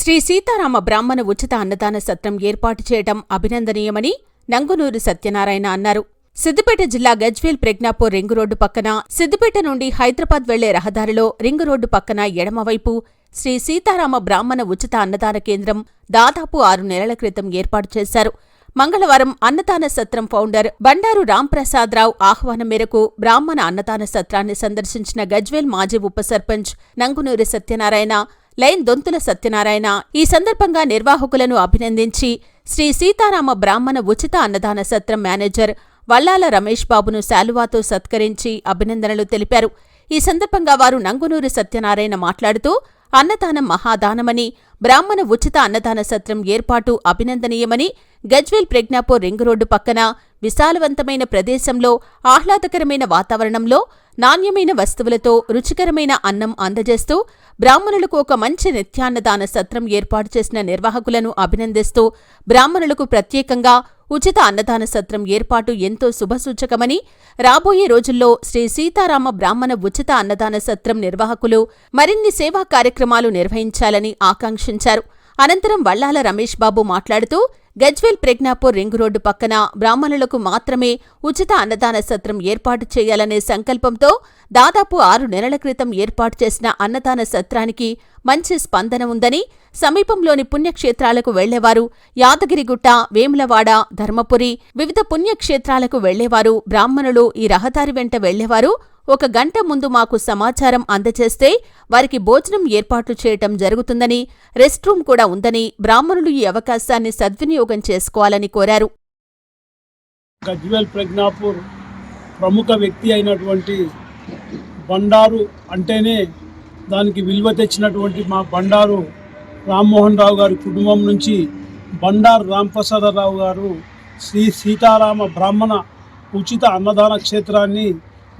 శ్రీ సీతారామ బ్రాహ్మణ ఉచిత అన్నదాన సత్రం ఏర్పాటు చేయడం అభినందనీయమని నంగునూరు సత్యనారాయణ అన్నారు. సిద్దిపేట జిల్లా గజ్వేల్ ప్రజ్ఞాపూర్ రింగు రోడ్డు పక్కన సిద్దిపేట నుండి హైదరాబాద్ వెళ్ళే రహదారిలో రింగు రోడ్డు పక్కన ఎడమవైపు శ్రీ సీతారామ బ్రాహ్మణ ఉచిత అన్నదాన కేంద్రం దాదాపు ఆరు నెలల క్రితం ఏర్పాటు చేశారు. మంగళవారం అన్నదాన సత్రం ఫౌండర్ బండారు రాంప్రసాదరావు ఆహ్వానం మేరకు బ్రాహ్మణ అన్నదాన సత్రాన్ని సందర్శించిన గజ్వేల్ మాజీ ఉప సర్పంచ్ నంగునూరి సత్యనారాయణ లైన్ దొంతుల సత్యనారాయణ. ఈ సందర్భంగా నిర్వాహకులను అభినందించి శ్రీ సీతారామ బ్రాహ్మణ ఉచిత అన్నదాన సత్రం మేనేజర్ వల్లాల రమేష్ బాబును శాలువాతో సత్కరించి అభినందనలు తెలిపారు. ఈ సందర్భంగా వారు నంగునూరి సత్యనారాయణ మాట్లాడుతూ అన్నదానం మహాదానమని బ్రాహ్మణ ఉచిత అన్నదాన సత్రం ఏర్పాటు అభినందనీయమని గజ్వేల్ ప్రజ్ఞాపూర్ రింగ్ రోడ్డు పక్కన విశాలవంతమైన ప్రదేశంలో ఆహ్లాదకరమైన వాతావరణంలో నాణ్యమైన వస్తువులతో రుచికరమైన అన్నం అందజేస్తూ బ్రాహ్మణులకు ఒక మంచి నిత్యాన్నదాన సత్రం ఏర్పాటు చేసిన నిర్వాహకులను అభినందిస్తూ బ్రాహ్మణులకు ప్రత్యేకంగా ఉచిత అన్నదాన సత్రం ఏర్పాటు ఎంతో శుభసూచకమని రాబోయే రోజుల్లో శ్రీ సీతారామ బ్రాహ్మణ ఉచిత అన్నదాన సత్రం నిర్వాహకులు మరిన్ని సేవా కార్యక్రమాలు నిర్వహించాలని ఆకాంక్షించారు. అనంతరం వల్లాల రమేష్ బాబు మాట్లాడుతూ గజ్వేల్ ప్రజ్ఞాపూర్ రింగ్ రోడ్డు పక్కన బ్రాహ్మణులకు మాత్రమే ఉచిత అన్నదాన సత్రం ఏర్పాటు చేయాలనే సంకల్పంతో దాదాపు ఆరు నెలల క్రితం ఏర్పాటు చేసిన అన్నదాన సత్రానికి మంచి స్పందన ఉందని సమీపంలోని పుణ్యక్షేత్రాలకు వెళ్ళేవారు యాదగిరిగుట్ట వేములవాడ ధర్మపురి వివిధ పుణ్యక్షేత్రాలకు వెళ్ళేవారు బ్రాహ్మణులు ఈ రహదారి వెంట వెళ్ళేవారు. ఒక గంట ముందు మాకు సమాచారం అందజేస్తే వారికి భోజనం ఏర్పాట్లు చేయటం జరుగుతుందని రెస్ట్ రూమ్ కూడా ఉందని బ్రాహ్మణులు ఈ అవకాశాన్ని సద్వినియోగం చేసుకోవాలని కోరారు. గజ్వేల్ ప్రజ్ఞాపూర్ ప్రముఖ వ్యక్తి అయినటువంటి బండారు అంటేనే దానికి విలువ తెచ్చినటువంటి మా బండారు రామ్మోహన్ రావు గారి కుటుంబం నుంచి బండారు రాంప్రసాదరావు గారు శ్రీ సీతారామ బ్రాహ్మణ ఉచిత అన్నదాన క్షేత్రాన్ని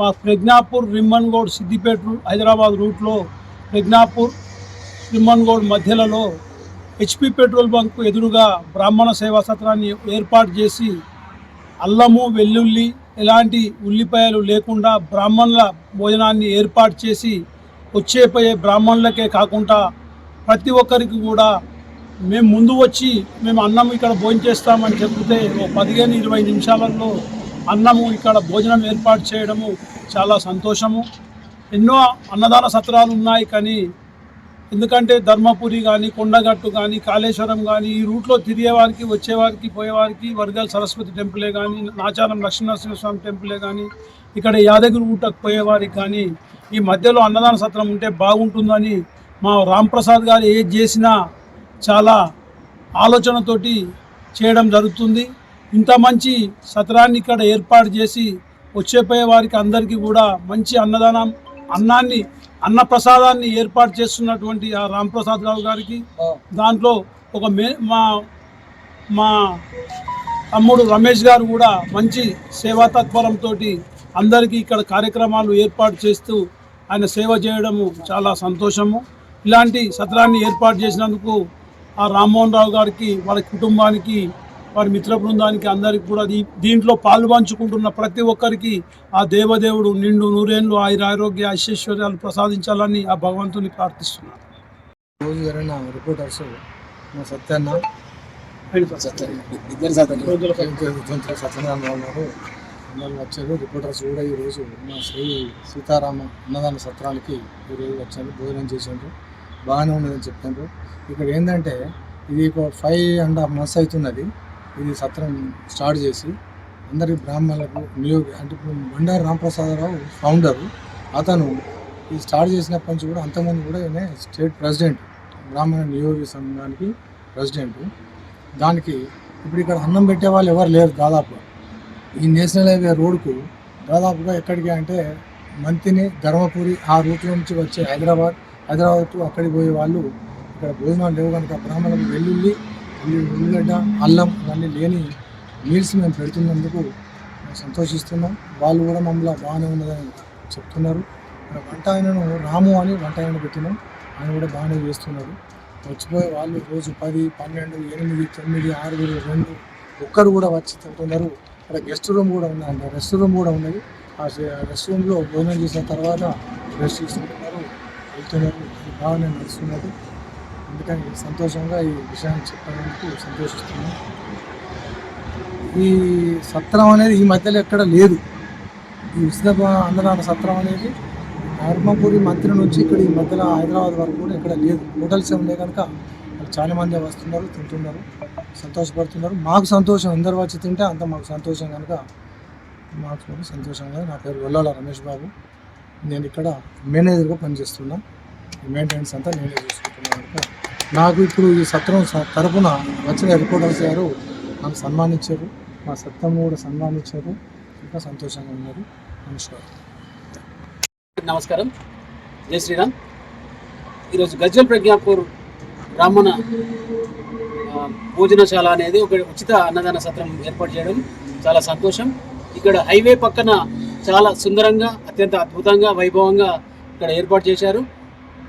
మా ప్రజ్ఞాపూర్ రిమ్మన్గోడ్ సిద్దిపేట హైదరాబాద్ రూట్లో ప్రజ్ఞాపూర్ రిమ్మన్గౌడ్ మధ్యలలో హెచ్పి పెట్రోల్ బంక్ ఎదురుగా బ్రాహ్మణ సేవా సత్రాన్ని ఏర్పాటు చేసి అల్లము వెల్లుల్లి ఎలాంటి ఉల్లిపాయలు లేకుండా బ్రాహ్మణుల భోజనాన్ని ఏర్పాటు చేసి వచ్చేపోయే బ్రాహ్మణులకే కాకుండా ప్రతి ఒక్కరికి కూడా మేము ముందు వచ్చి మేము అన్నం ఇక్కడ భోజనం చేస్తామని చెప్తే ఓ పదిహేను ఇరవై నిమిషాలలో అన్నము ఇక్కడ భోజనం ఏర్పాటు చేయడము చాలా సంతోషము. ఎన్నో అన్నదాన సత్రాలు ఉన్నాయి కానీ ఎందుకంటే ధర్మపురి కానీ కొండగట్టు కానీ కాళేశ్వరం కానీ ఈ రూట్లో తిరిగేవారికి వచ్చేవారికి పోయేవారికి వర్గాల సరస్వతి టెంపులే కానీ నాచారం లక్ష్మీనరసింహస్వామి టెంపులే కానీ ఇక్కడ యాదగిరి ఊటకు పోయేవారికి కానీ ఈ మధ్యలో అన్నదాన సత్రం ఉంటే బాగుంటుందని మా రాంప్రసాద్ గారు ఏది చేసినా చాలా ఆలోచనతోటి చేయడం జరుగుతుంది. ఇంత మంచి సత్రాన్ని ఇక్కడ ఏర్పాటు చేసి వచ్చేపోయే వారికి అందరికీ కూడా మంచి అన్నదానం అన్నాన్ని అన్న ప్రసాదాన్ని ఏర్పాటు చేస్తున్నటువంటి ఆ రాంప్రసాద్ రావు గారికి. దాంట్లో ఒక మే మా మా తమ్ముడు రమేష్ గారు కూడా మంచి సేవా తత్పరంతో అందరికీ ఇక్కడ కార్యక్రమాలు ఏర్పాటు చేస్తూ ఆయన సేవ చేయడము చాలా సంతోషము. ఇలాంటి సత్రాన్ని ఏర్పాటు చేసినందుకు ఆ రామ్మోహన్ రావు గారికి వారి కుటుంబానికి వారి మిత్ర బృందానికి అందరికీ కూడా దీంట్లో పాలు పంచుకుంటున్న ప్రతి ఒక్కరికి ఆ దేవదేవుడు నిండు నూరేళ్ళు ఆయుర ఆరోగ్య ఐశ్వర్యాలు ప్రసాదించాలని ఆ భగవంతుని ప్రార్థిస్తున్నాను. రోజు జరిగిన రిపోర్టర్స్ మా సత్యన్న. ఇద్దరు సత్యనారాయణ ఉన్నారు. అందరూ వచ్చారు. రిపోర్టర్స్ కూడా ఈరోజు మా శ్రీ సీతారామ అన్నదాన సత్రానికి ఈరోజు వచ్చారు. భోజనం చేసిండ్రు బాగానే ఉన్నదని చెప్తుండ్రు ఇక్కడ ఏంటంటే ఇది ఒక ఫైవ్ అండ్ హాఫ్ మంత్స్ అవుతున్నది. ఇది సత్రం స్టార్ట్ చేసి అందరి బ్రాహ్మణులకు నియోగ అంటే ఇప్పుడు బండారు రామప్రసాదరావు ఫౌండరు అతను ఇది స్టార్ట్ చేసినప్పటి నుంచి కూడా అంతమంది కూడా ఈయన స్టేట్ ప్రెసిడెంట్ బ్రాహ్మణ నియోగి సంఘానికి ప్రెసిడెంట్ దానికి ఇప్పుడు ఇక్కడ అన్నం పెట్టే వాళ్ళు ఎవరు లేరు దాదాపు. ఈ నేషనల్ హైవే రోడ్కు దాదాపుగా ఎక్కడికి అంటే మంతిని ధర్మపురి ఆ రూట్ నుంచి వచ్చే హైదరాబాద్ హైదరాబాద్ టు అక్కడికి పోయే వాళ్ళు ఇక్కడ భోజనాలు లేవు కనుక బ్రాహ్మణులకు వెల్లుల్లి ఉల్లిగడ్డ అల్లం ఇవన్నీ లేని మీల్స్ మేము పెడుతున్నందుకు సంతోషిస్తున్నాం. వాళ్ళు కూడా మమ్మల్ని బాగానే ఉన్నదని చెప్తున్నారు. ఇక్కడ వంట ఆయనను రాము అని వంట ఆయన పెట్టినాం. ఆయన కూడా బాగానే చేస్తున్నారు. వచ్చిపోయే వాళ్ళు రోజు పది పన్నెండు ఎనిమిది తొమ్మిది ఆరుగురు రెండు ఒక్కరు కూడా వచ్చి తింటున్నారు. ఇక్కడ గెస్ట్ రూమ్ కూడా ఉందండి రెస్ట్ రూమ్ కూడా ఉన్నది. ఆ రెస్ట్ రూమ్లో భోజనం చేసిన తర్వాత రెస్ట్ తీసుకుంటున్నారు. వెళ్తున్నారు. బాగానే నడుస్తున్నారు. అందుకని సంతోషంగా ఈ విషయాన్ని చెప్పడానికి సంతోషిస్తున్నాను. ఈ సత్రం అనేది ఈ మధ్యలో ఎక్కడ లేదు. ఈ విశ్వ అన్నదాన సత్రం అనేది ధర్మపురి మంత్రి నుంచి ఇక్కడ ఈ మధ్యలో హైదరాబాద్ వరకు కూడా ఇక్కడ లేదు. హోటల్స్ ఉండే కనుక వాళ్ళు చాలా మంది వస్తున్నారు తింటున్నారు సంతోషపడుతున్నారు. మాకు సంతోషం అందరు వచ్చి తింటే అంత మాకు సంతోషం కనుక మాకు కూడా సంతోషంగా నా పేరు వెళ్ళాల రమేష్ బాబు. నేను ఇక్కడ మేనేజర్గా పనిచేస్తున్నా. ఈ మెయింటెనెన్స్ అంతా నేనే చూసుకుంటున్నాను కనుక నాకు ఇప్పుడు ఈ సత్రం తరఫున తరపున వచ్చిన హెడ్కోటర్స్ గారు నాకు సన్మానించారు. మా సత్రం కూడా సన్మానించారు. ఇంకా సంతోషంగా ఉన్నారు. నమస్కారం. నమస్కారం. జై శ్రీరామ్. ఈరోజు గజ్వల్ ప్రజ్ఞాపూర్ బ్రాహ్మణ భోజనశాల అనేది ఒక ఉచిత అన్నదాన సత్రం ఏర్పాటు చేయడం చాలా సంతోషం. ఇక్కడ హైవే పక్కన చాలా సుందరంగా అత్యంత అద్భుతంగా వైభవంగా ఇక్కడ ఏర్పాటు చేశారు.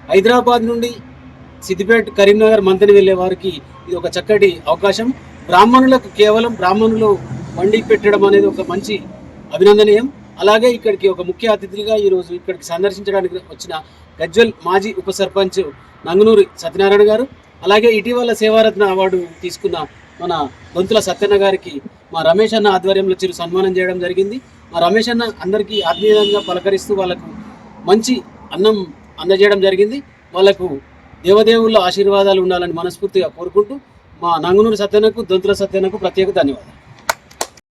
హైదరాబాద్ నుండి సిద్దిపేట కరీంనగర్ మంతని వెళ్ళే వారికి ఇది ఒక చక్కటి అవకాశం. బ్రాహ్మణులకు కేవలం బ్రాహ్మణులు వండి పెట్టడం అనేది ఒక మంచి అభినందనీయం. అలాగే ఇక్కడికి ఒక ముఖ్య అతిథిగా ఈరోజు ఇక్కడికి సందర్శించడానికి వచ్చిన గజ్వల్ మాజీ ఉప సర్పంచ్ నంగునూరి సత్యనారాయణ గారు. అలాగే ఇటీవల సేవారత్న అవార్డు తీసుకున్న మన దొంతుల సత్యన్న గారికి మా రమేష్ అన్న ఆధ్వర్యంలో చిరు సన్మానం చేయడం జరిగింది. మా రమేష్ అన్న అందరికీ ఆత్మీయంగా పలకరిస్తూ వాళ్ళకు మంచి అన్నం అందజేయడం జరిగింది. వాళ్ళకు దేవదేవుళ్ళ ఆశీర్వాదాలు ఉండాలని మనస్ఫూర్తిగా కోరుకుంటూ మా నంగునూరు సత్యనకు దొంతుల సత్యనకు ప్రత్యేక ధన్యవాదాలు.